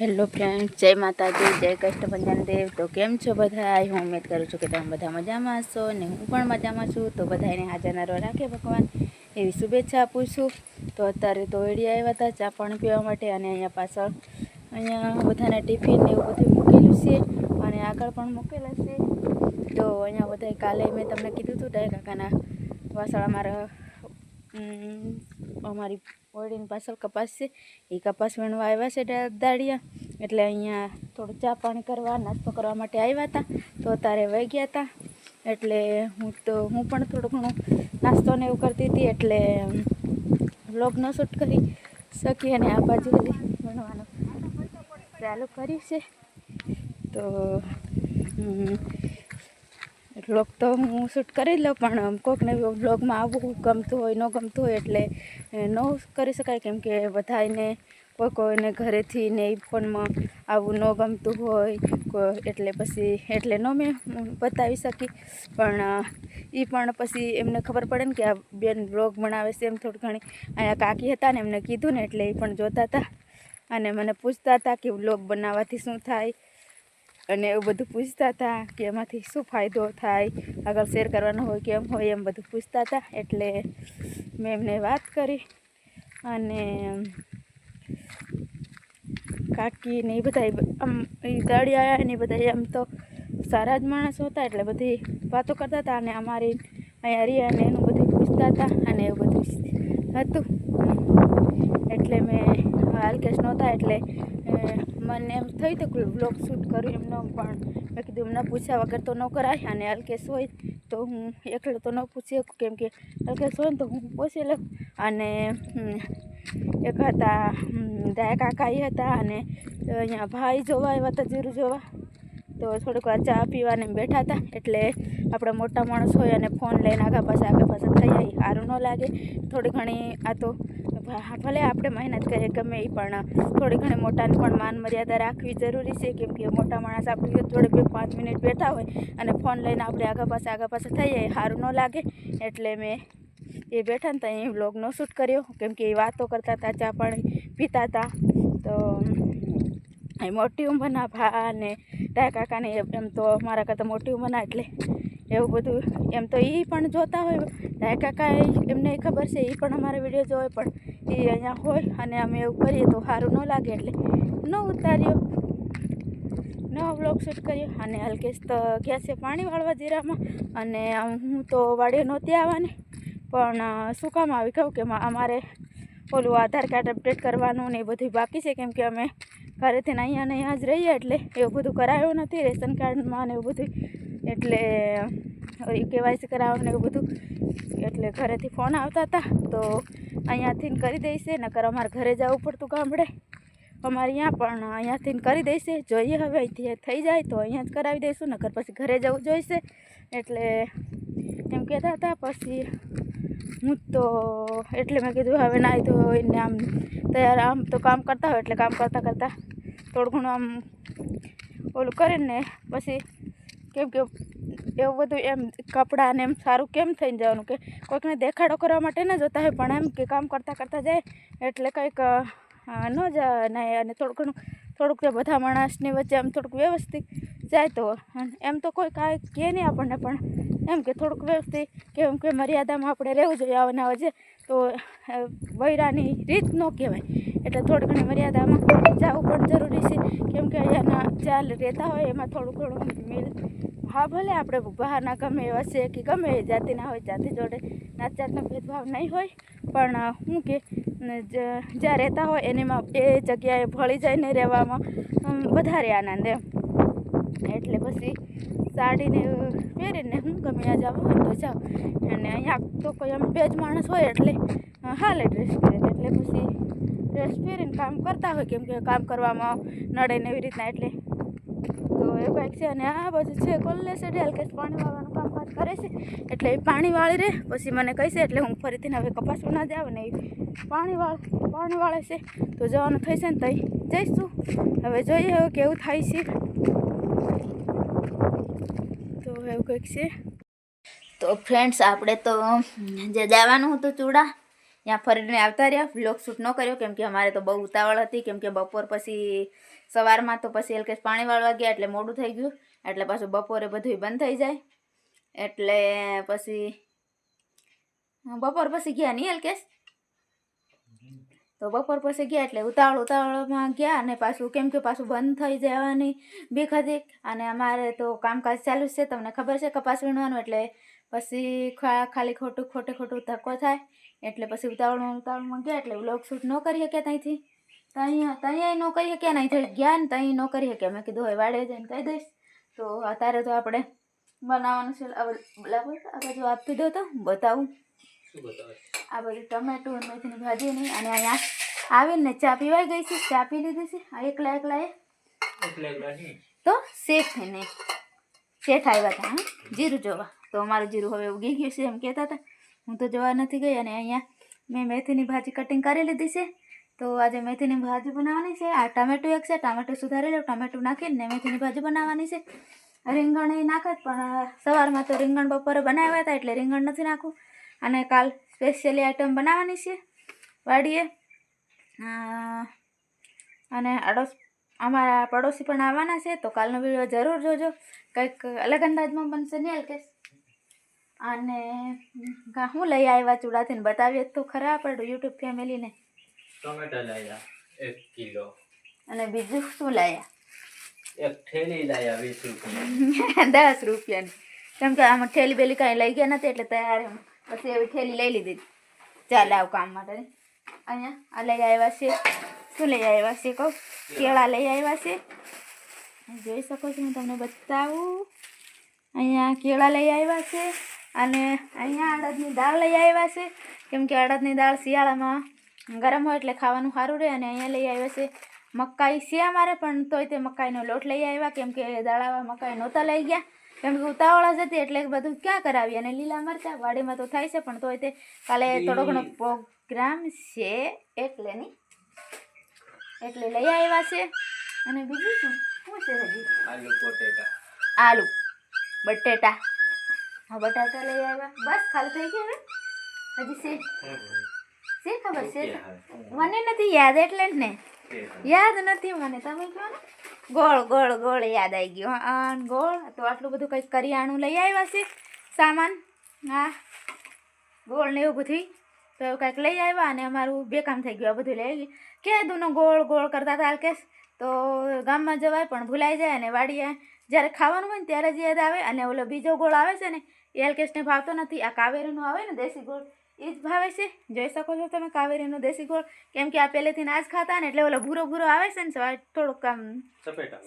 Hello friend જય માતાજી, જય કષ્ટભંજન દેવ. તો કેમ છો બધા? હું ઉમેદ કરું છું કે તમે બધા મજામાં હશો ને હું પણ મજામાં છું. તો બધાને હાજર નરો રાખે ભગવાન, એવી શુભેચ્છા આપું છું. તો અત્યારે તો એડિયા આવ્યા હતા, ચા પાણી પીવા માટે અને અહીંયા પાછળ અહીંયા બધાને ટિફિન ને એવું બધું મૂકેલું છે અને આગળ પણ મૂકેલા છે. તો અહીંયા બધા કાલે મેં તમને કીધું હતું ડાય કાકાના વાસળ અમારા અમારી ઓળીની પાછળ કપાસ છે. એ કપાસ વીણવા આવ્યા છે દા- દાડિયા. એટલે અહીંયા થોડું ચા પાણી કરવા, નાસ્તો કરવા માટે આવ્યા હતા. તો અત્યારે વહી ગયા હતા. એટલે હું તો, હું પણ થોડું ઘણું નાસ્તો ને એવું કરતી હતી. એટલે વ્લોગ ન શૂટ કરી શકી અને આ બાજુ ભણવાનું ચાલુ કર્યું છે. તો વ્લોગ તો હું શૂટ કરી લઉં, પણ કોઈકને વ્લોગમાં આવવું ગમતું હોય, ન ગમતું હોય એટલે ન કરી શકાય. કેમ કે બધાને કોઈ કોઈને ઘરેથી ને એ ફોનમાં આવું ન ગમતું હોય એટલે પછી, એટલે ન મેં બતાવી શકી. પણ એ પણ પછી એમને ખબર પડે ને કે આ બેન વ્લોગ બનાવે છે એમ થોડી ઘણી. અહીંયા કાકી હતા ને એમને કીધું ને એટલે એ પણ જોતા હતા. અને મને પૂછતા હતા કે વ્લોગ બનાવવાથી શું થાય? અને એવું બધું પૂછતા હતા કે એમાંથી શું ફાયદો થાય, આગળ શેર કરવાનો હોય કેમ હોય એમ બધું પૂછતા હતા. એટલે મેં એમને વાત કરી અને કાકી ને એ બધા આમ એ દાળિયા ને બધા એમ તો સારા જ માણસો હતા એટલે બધી વાતો કરતા હતા અને અમારી અહીંયા રહ્યા ને એનું બધું પૂછતા હતા અને એવું બધું હતું. એટલે મેં હાલકેશ નહોતા એટલે મને એમ થઈ તો બ્લોગ શૂટ કર્યું એમનો પણ મેં કીધું એમના પૂછ્યા વગર તો ન કરાય અને અલ્કેશ હોય તો હું એકલો તો ન પૂછી શકું કેમ કે અલ્કેશ હોય ને તો હું પૂછી લઉં અને એક હતા દાયા કાકા એ હતા અને અહીંયા ભાઈ જોવા આવ્યા હતા જીરું જોવા. તો થોડીક વાર ચા પીવાને બેઠા હતા એટલે આપણે મોટા માણસ હોય અને ફોન લઈને આગા પાસે આગા પાસે થઈ જાય સારું ન લાગે. થોડી ઘણી આ તો ભલે આપણે મહેનત કરીએ, ગમે એ પણ થોડી ઘણી મોટાને પણ માન મર્યાદા રાખવી જરૂરી છે, કેમ કે મોટા માણસ આપણી થોડે બે પાંચ મિનિટ બેઠા હોય અને ફોન લઈને આપણે આગા પાસે આગા પાસે જાય સારું ન લાગે. એટલે મેં એ બેઠા ને ત્યાં વ્લોગનો શૂટ કર્યો, કેમ કે એ વાતો કરતા હતા, ચા પાણી પીતા હતા. તો, એ મોટી ઉંમરના ભા અને ડાયા કાકાને એમ તો મારા કરતાં મોટી ઉંમરના એટલે એવું બધું, એમ તો એ પણ જોતા હોય. ડાયા કાકા એમને ખબર છે એ પણ અમારા વીડિયો જોવે, પણ એ અહીંયા હોય અને અમે એવું કરીએ તો સારું ન લાગે એટલે ન ઉતાર્યો નવો બ્લોગ શૂટ કર્યો અને અલ્કેશ તો ગયા છે પાણી વાળવા જીરામાં અને હું તો વાડીએ નહોતી આવવાની. પણ શું કામ આવી કહું કે અમારે ઓલું આધાર કાર્ડ અપડેટ કરવાનું ને એ બધું બાકી છે કેમ કે અમે ઘરેથી અહીંયા ને અહીંયા જ રહીએ એટલે એવું બધું કરાયું નથી રેશન કાર્ડમાં ને એવું બધું. એટલે કેવાયસી કરાવવાનું ને એવું બધું. એટલે ઘરેથી ફોન આવતા હતા તો અહીંયાથી કરી દઈશે, નકર અમારે ઘરે જવું પડતું ગામડે. અમારે અહીંયા પણ અહીંયાથી કરી દઈશે. જોઈએ હવે અહીંથી થઈ જાય તો અહીંયા જ કરાવી દઈશું, નકર પછી ઘરે જવું જોઈશે. એટલે એમ કહેતા હતા, પછી હું તો, એટલે મેં કીધું હવે નાય તો એને આમ તૈયાર, આમ તો કામ કરતા હોય, એટલે કામ કરતાં કરતાં થોડું ઘણું આમ ઓલું કરીને પછી કેમ કે એવું બધું એમ કપડાં ને એમ સારું કેમ થઈને જવાનું કે કોઈકને દેખાડો કરવા માટે ન જતા હોય, પણ એમ કે કામ કરતાં કરતાં જાય એટલે કંઈક ન ન જાય અને થોડું ઘણું, થોડુંક તે બધા માણસની વચ્ચે આમ થોડુંક વ્યવસ્થિત જાય તો એમ તો કોઈ કાંઈ કહે નહીં આપણને, પણ એમ કે થોડુંક વ્યવસ્થિત, કેમ કે મર્યાદામાં આપણે રહેવું જોઈએ આવને આવે તો વૈરાની રીત ન કહેવાય. એટલે થોડી ઘણી મર્યાદામાં જવું પણ જરૂરી છે. કેમ કે અહીંયાના ચાલ રહેતા હોય, એમાં થોડું ઘણું મિલ. હા, ભલે આપણે બહારના ગમે એવા છે કે ગમે એ જાતિના હોય, જાતિ જોડે નાત જાતનો ભેદભાવ નહીં હોય, પણ હું કે, ને જ્યાં રહેતા હોય, એનીમાં એ જગ્યાએ ભળી જઈને રહેવામાં વધારે આનંદ એમ. એટલે પછી સાડીને પહેરીને હું ગમે ત્યાં જવું હોય તો જાઉં. અને અહીંયા તો કોઈ આમ બે જ માણસ હોય એટલે હાલે ડ્રેસ પહેરીને. એટલે પછી ડ્રેસ પહેરીને કામ કરતા હોય, કેમ કે કામ કરવામાં નડે ને એવી રીતના એટલે. તો એ કંઈક છે. અને આ બાજુ છે કોલ્લે છે ડેલ કે પાણી વાળવાનું કામકાજ કરે છે. એટલે એ પાણી વાળી રહે પછી મને કહેશે એટલે હું ફરીથી હવે કપાસ ના જાવ ને એ પાણી વાળ, પાણી વાળે છે. તો જવાનું થશે ને તઈ. જઈશું. હવે જોઈએ હવે કેવું થાય છે. તો એવું કંઈક છે? તો ફ્રેન્ડ્સ આપણે તો જે જવાનું હતું ચૂડા, ત્યાં ફરીને આવતા રહ્યા. વ્લોગ શૂટ ન કર્યો, કેમ કે અમારે તો બહુ ઉતાવળ હતી, કેમ કે બપોર પછી સવારમાં તો પછી એલકેશ પાણી વાળવા ગયા, એટલે મોડું થઈ ગયું. એટલે પાછું બપોરે બધું બંધ થઈ જાય. એટલે પછી, બપોર પછી ગયા નહીં એલકેશ તો બપોર પછી ગયા એટલે ઉતાવળ, ઉતાવળમાં ગયા અને પાછું કેમ કે પાછું બંધ થઈ જવાની બીક હતી. અને અમારે તો કામકાજ ચાલુ છે, તમને ખબર છે કપાસ વીણવાનું? એટલે પછી ખાલી ખોટું, ખોટે ખોટું ધક્કો થાય. એટલે પછી ઉતાવળમાં ઉતાવળમાં ગયા એટલે વ્લોગ શૂટ ન કરી શક્યા ત્યાંથી. ત્યાં ત્યાં ન કરી શક્યા નહીં થઈ ગયા ને ત્યાં ન કરી શક્યા. મેં કીધું, હવે વાડે જઈને કહી દઈશ. તો અત્યારે તો આપણે બનાવવાનું છે. બરાબર આ બાજુ આપી દો તો બતાવે. આ બધું ટમેટું અને મેથીની ભાજી નહીં અને અહીંયા આવીને ચા પીવાઈ ગઈ છે. ચા પી લીધી છે. આ એકલા એકલા એ. તો શેઠ ને. શેઠ આવ્યા હતા હા? જીરું જોવા. તો અમારું જીરું હવે ઉગી ગયું છે એમ કહેતા હતા હું તો જોવા નથી ગઈ અને અહીંયા મેં મેથીની ભાજી કટિંગ કરી લીધી છે. તો આજે મેથીની ભાજી બનાવવાની છે. આ ટામેટું એક છે. ટામેટું સુધારી લો. ટામેટું નાખીને મેથીની ભાજી બનાવવાની છે. રીંગણ એ નાખત પણ સવારમાં તો રીંગણ બપોરે બનાવ્યા હતા એટલે રીંગણ નથી નાખવું. અને કાલ સ્પેશિયલી આઈટમ બનાવવાની છે. વાડીએ. અને અડોશ અમારા પડોશી પણ આવવાના છે તો કાલનો વીડિયો જરૂર જોજો. કંઈક અલગ અંદાજમાં બનશે નહીં અલ્કેશ અને હું લઈ આવ્યા ચૂડાથી બતાવીએ તો ખરા આપણે યુટ્યુબ ફેમિલીને. ટમેટા લાયા એક કિલો. અને બીજું શું લાયા? એક થેલી લાયા વીસ રૂપિયા દસ રૂપિયાની. કેમ કે આમાં ઠેલી બેલી કાંઈ લઈ ગયા નથી એટલે તૈયાર. પછી એવી થેલી લઈ લીધી. ચાલે આવું કામ માટે. અહીંયા આ લઈ આવ્યા છે. શું લઈ આવ્યા છે કહું? કેળા લઈ આવ્યા છે. જોઈ શકો છો હું તમને બતાવું. અહીંયા કેળા લઈ આવ્યા છે અને અહીંયા અડદની દાળ લઈ આવ્યા છે. કેમ કે અડદની દાળ શિયાળામાં ગરમ હોય એટલે ખાવાનું સારું રહે અને અહીંયા લઈ આવ્યા છે. મકાઈ છે અમારે પણ તોય તે મકાઈનો લોટ લઈ આવ્યા. કેમ કે દાળાવા મકાઈ નહોતા લઈ ગયા. કેમ કે ઉતાવળ જ હતી એટલે બધું ક્યાં કરાવી? અને લીલા મરચાં વાડીમાં તો થાય છે પણ તોય તે કાલે થોડો ઘણો પ્રોગ્રામ છે એટલે ની. એટલે લઈ આવ્યા છે. અને બીજું શું? શું છે હજી? આલુ બટેટા. હા બટાટા લઈ આવ્યા. બસ ખાલી થઈ ગયું ને? હજી છે. છે ખબર છે? મને નથી યાદ એટલે જ ને. યાદ નથી મને. તમે કહો ગોળ ગોળ ગોળ યાદ આવી ગયો, હા. ગોળ તો આટલું બધું કંઈક કરિયાણું લઈ આવ્યા છે, સામાન. હા. ગોળ ને એવું બધું તો કંઈક લઈ આવ્યા અને અમારું બેકામ થઈ ગયું, આ બધું લઈ કે ને ગોળ ગોળ કરતા હતા અલ્કેશ તો ગામમાં જવાય પણ ભૂલાઈ જાય અને વાડીએ જ્યારે ખાવાનું હોય ને ત્યારે જ યાદ આવે. અને ઓલો બીજો ગોળ આવે છે ને, એ અલ્કેશને ભાવતો નથી. આ કાવેરીનો આવે ને દેશી ગોળ એ જ ભાવે છે. જોઈ શકો છો તમે કાવેરીનો દેશી ગોળ. કેમ કે આ પહેલેથી ના જ ખાતા ને એટલે ઓલો ભૂરો ભૂરો આવે છે ને થોડુંક આમ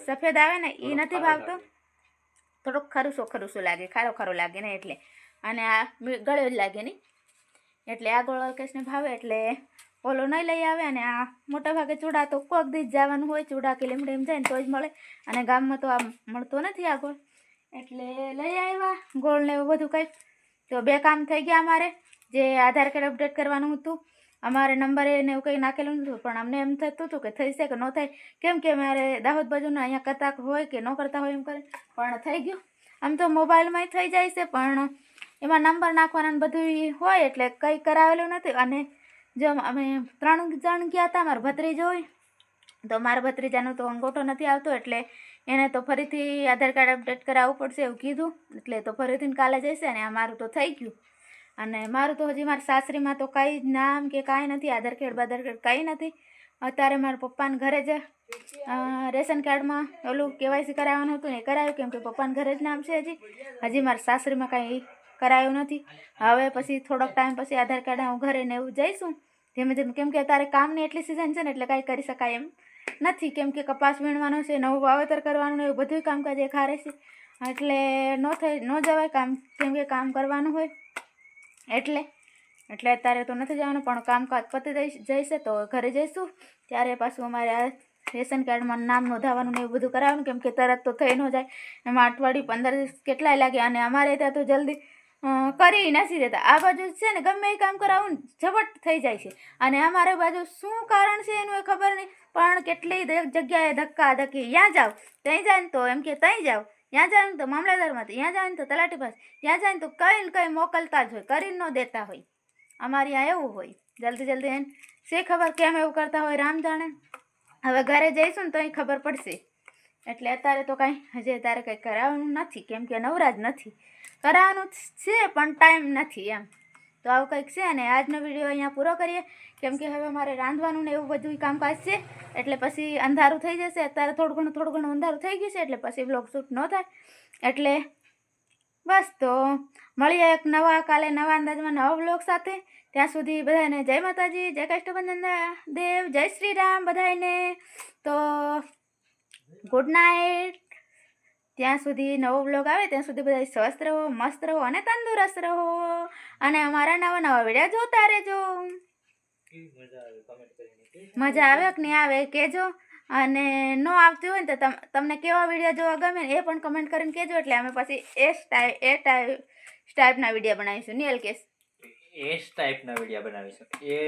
સફેદ આવે. ને એ નથી ભાવતો. થોડોક ખરુસો ખરુસો લાગે ખારો ખારો લાગે ને એટલે. અને આ ગળ્યો જ લાગે નહીં. એટલે આ ગોળ અલ્કેશને ભાવે એટલે ઓલો નહીં લઈ આવે અને આ મોટા ભાગે ચૂડા તો કોક દી જવાનું હોય ચૂડા કે લીમડે એમ જાય ને તો જ મળે. અને ગામમાં તો આ મળતો નથી આ ગોળ. એટલે લઈ આવ્યા ગોળ ને એવું બધું કંઈક. તો બે કામ થઈ ગયા અમારે. જે આધાર કાર્ડ અપડેટ કરવાનું હતું, અમારે નંબરે એને એવું કંઈ નાખેલું નહોતું, પણ અમને એમ થતું હતું કે થઈ કે ન થાય. કેમ કે અમારે દાહોદ બાજુના અહીંયા કરતા હોય કે ન કરતા હોય એમ કરે, પણ થઈ ગયું. આમ તો મોબાઈલમાં થઈ જાય છે, પણ એમાં નંબર નાખવાના ને બધું હોય એટલે કંઈ કરાવેલું નથી. અને જો અમે ત્રણ જણ ગયા હતા મારા ભત્રીજો હોય તો મારા ભત્રીજાનો તો અંગોઠો નથી આવતો, એટલે એને તો ફરીથી આધાર કાર્ડ અપડેટ કરાવવું પડશે એવું કીધું. એટલે તો ફરીથી કાલે જશે અને મારું તો થઈ ગયું. અને મારું તો હજી મારા સાસરીમાં તો કંઈ જ નામ કે કાંઈ નથી, આધાર કાર્ડ, બાધાર કાર્ડ કંઈ નથી. અત્યારે મારા પપ્પાને ઘરે જ રેશન કાર્ડમાં ઓલું કેવાયસી કરાવવાનું હતું ને એ કરાવ્યું કેમ કે પપ્પાને ઘરે જ નામ છે હજી. હજી મારા સાસરીમાં કાંઈ કરાયું નથી. હવે પછી થોડોક ટાઈમ પછી આધાર કાર્ડ હું ઘરે ને એવું જઈશું. ધીમે ધીમે કેમ કે અત્યારે કામની એટલી સિઝન છે ને એટલે કાંઈ કરી શકાય એમ નથી. કેમ કે કપાસ વીણવાનો છે, નવું વાવેતર કરવાનું એવું બધું કામકાજ એ ખારે છે. એટલે ન થઈ, ન જવાય કામ કેમ કે કામ કરવાનું હોય. એટલે એટલે અત્યારે તો નથી જવાનું, પણ કામકાજ પતી જઈ જઈશે તો ઘરે જઈશું. ત્યારે પાછું અમારે આ રેશન કાર્ડમાં નામ નોંધાવવાનું ને એવું બધું કરાવવાનું, કેમ કે તરત તો થઈ ન જાય. એમાં અઠવાડિયું પંદર દિવસ કેટલાય લાગે, અને અમારે ત્યાં તો જલ્દી કરી નથી દેતા. આ બાજુ છે ને, ગમે એ કામ કરાવું ને ઝપટ થઈ જાય છે. અને અમારે બાજુ શું કારણ છે એનું એ ખબર નહીં, પણ કેટલી જગ્યાએ ધક્કા ધક્કી ત્યાં જાઓ ત્યાં જાય ને તો, એમ કે ત્યાં જાઓ ત્યાં જાય તો મામલતદારમાં ત્યાં જાય તો તલાટી પાસે, ત્યાં જાય તો કંઈ ને કંઈ મોકલતા જ હોય કરીને ન દેતા હોય. અમારે ત્યાં એવું હોય, જલ્દી જલ્દી એને શે ખબર કેમ એવું કરતા હોય રામ જાણે? હવે ઘરે જઈશું ને તો અહીં ખબર પડશે. એટલે અત્યારે તો કાંઈ, હજી અત્યારે કંઈ કરાવવાનું નથી, કેમ કે નવરા જ નથી. કરાવવાનું છે, પણ ટાઈમ નથી એમ. તો આવું કંઈક છે અને આજનો વીડિયો અહીંયા પૂરો કરીએ. કેમ કે હવે મારે રાંધવાનું ને એવું બધું કામકાજ છે, એટલે પછી અંધારું થઈ જશે. અત્યારે થોડું ઘણું થોડું ઘણું અંધારું થઈ ગયું છે, એટલે પછી બ્લોગ શૂટ ન થાય. એટલે બસ તો મળીએ એક નવા, કાલે નવા અંદાજમાં નવા બ્લોગ સાથે. ત્યાં સુધી બધાને જય માતાજી, જય કષ્ટબંધન દેવ, જય શ્રી રામ બધાને તો ગુડ નાઇટ ત્યાં સુધી નવો બ્લોગ આવે ત્યાં સુધી બધા સ્વસ્થ રહો મસ્ત રહો અને તંદુરસ્ત રહો. અને અમારા નવા નવા વીડિયો જોતા રહેજો. મજા આવે કે નહીં આવે કહેજો અને ન આવતી હોય ને તો તમ તમને કેવા વીડિયો જોવા ગમે એ પણ કમેન્ટ કરીને કહેજો એટલે અમે પછી એ સ્ટાઈપ એ ટાઈપ ટાઈપના વીડિયો બનાવીશું. નિયલ કેસ. એસ ટાઈપના વીડિયો બનાવીશું. એ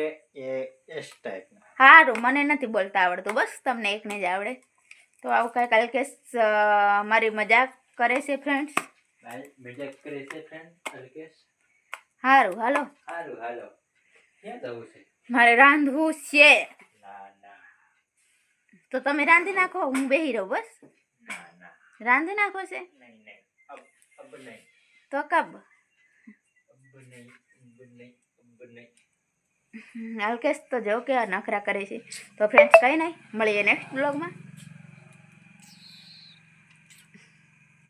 એ એસ ટાઈપના સારું મને નથી બોલતા આવડતું. બસ તમને એકને જ આવડે. તો આવું કાંઈ કાલકેસ અ, મારી મજાક કરે છે ફ્રેન્ડ્સ મજાક કરે છે ફ્રેન્ડ અલ્કેશ સારું હાલો. હારું હાલો. ક્યાં જવું છે? મારે રાંધવું છે. તો તમે રાંધી નાખો હું બેહી રહું બસ. રાંધી નાખો છે? તો કબ? હાલકેસ તો જો કે નખરા કરે છે. તો ફ્રેન્ડ્સ કંઈ નહીં. મળીએ નેક્સ્ટ બ્લોગમાં